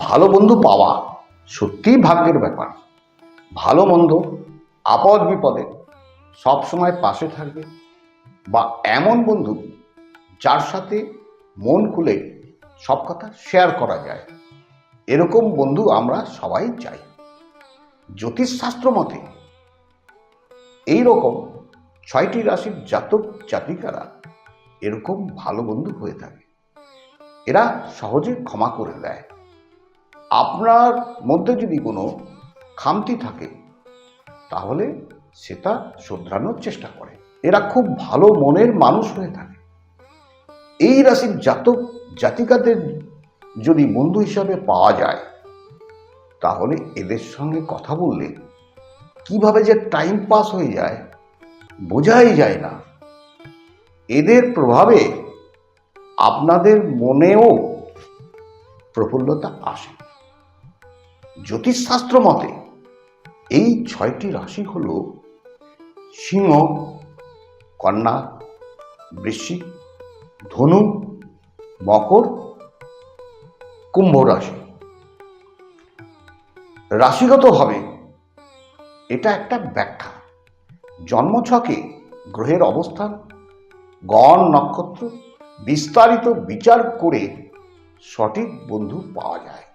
ভালো বন্ধু পাওয়া সত্যিই ভাগ্যের ব্যাপার। ভালো মন্দ আপদ বিপদে সবসময় পাশে থাকবে বা এমন বন্ধু যার সাথে মন খুলে সব কথা শেয়ার করা যায়। এরকম বন্ধু আমরা সবাই চাই। জ্যোতিষশাস্ত্র মতে এই রকম ছয়টি রাশির জাতক জাতিকারা এরকম ভালো বন্ধু হয়ে থাকে। এরা সহজে ক্ষমা করে দেয়। আপনার মধ্যে যদি কোনো খামতি থাকে, তাহলে সেটা শোধরানোর চেষ্টা করে। এরা খুব ভালো মনের মানুষ হয়ে থাকে। এই রাশির জাতক জাতিকাদের যদি বন্ধু হিসাবে পাওয়া যায়, তাহলে এদের সঙ্গে কথা বললে কীভাবে যে টাইম পাস হয়ে যায়, বোঝাই যায় না। এদের প্রভাবে আপনাদের মনেও প্রফুল্লতা আসে। জ্যোতিষশাস্ত্র মতে, এই ছয়টি রাশি হল সিংহ, কন্যা, বৃশ্চিক, ধনু, মকর, কুম্ভ রাশি। রাশিগতভাবে এটা একটা ব্যাখ্যা। জন্মছকে গ্রহের অবস্থান, গণ নক্ষত্র বিস্তারিত বিচার করে সঠিক বন্ধু পাওয়া যায়।